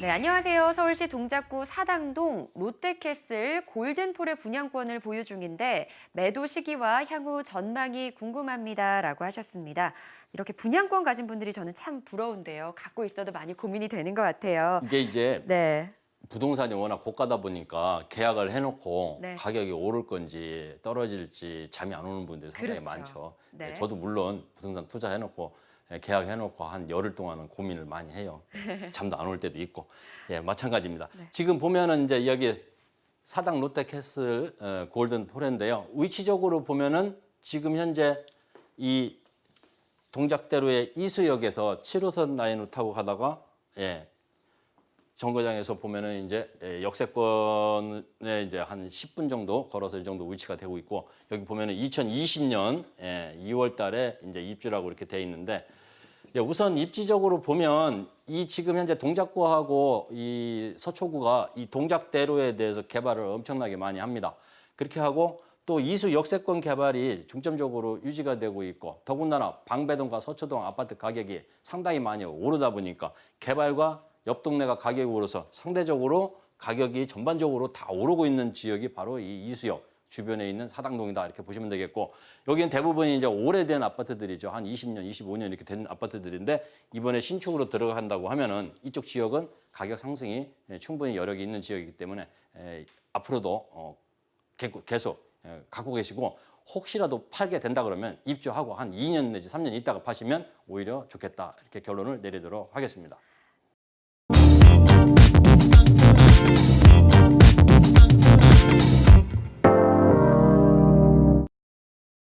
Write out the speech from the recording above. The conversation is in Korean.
네, 안녕하세요. 서울시 동작구 사당동 롯데캐슬 골든폴의 분양권을 보유 중인데 매도 시기와 향후 전망이 궁금합니다라고 하셨습니다. 이렇게 분양권 가진 분들이 저는 참 부러운데요. 갖고 있어도 많이 고민이 되는 것 같아요. 이게 이제 네. 부동산이 워낙 고가다 보니까 계약을 해놓고 네. 가격이 오를 건지 떨어질지 잠이 안 오는 분들이 상당히 그렇죠. 많죠. 네. 예, 저도 물론 부동산 투자해놓고 예, 계약해놓고 한 열흘 동안은 고민을 많이 해요. 잠도 안 올 때도 있고. 예, 마찬가지입니다. 네. 지금 보면은 이제 여기 사당 롯데캐슬 어, 골든 폴인데요. 위치적으로 보면은 지금 현재 이 동작대로의 이수역에서 7호선 라인을 타고 가다가 예, 정거장에서 보면은 이제 예, 역세권에 이제 한 10분 정도 걸어서 이 정도 위치가 되고 있고 여기 보면은 2020년 예, 2월 달에 이제 입주라고 이렇게 돼 있는데 예, 우선 입지적으로 보면 이 지금 현재 동작구하고 이 서초구가 이 동작대로에 대해서 개발을 엄청나게 많이 합니다. 그렇게 하고 또 이수 역세권 개발이 중점적으로 유지가 되고 있고 더군다나 방배동과 서초동 아파트 가격이 상당히 많이 오르다 보니까 개발과 옆 동네가 가격이 오르서 상대적으로 가격이 전반적으로 다 오르고 있는 지역이 바로 이 이수역 주변에 있는 사당동이다. 이렇게 보시면 되겠고 여기는 대부분이 이제 오래된 아파트들이죠. 한 20년, 25년 이렇게 된 아파트들인데 이번에 신축으로 들어간다고 하면은 이쪽 지역은 가격 상승이 예, 충분히 여력이 있는 지역이기 때문에 에, 앞으로도 어, 개- 계속 예, 갖고 계시고 혹시라도 팔게 된다 그러면 입주하고 한 2년 내지 3년 있다가 파시면 오히려 좋겠다. 이렇게 결론을 내리도록 하겠습니다.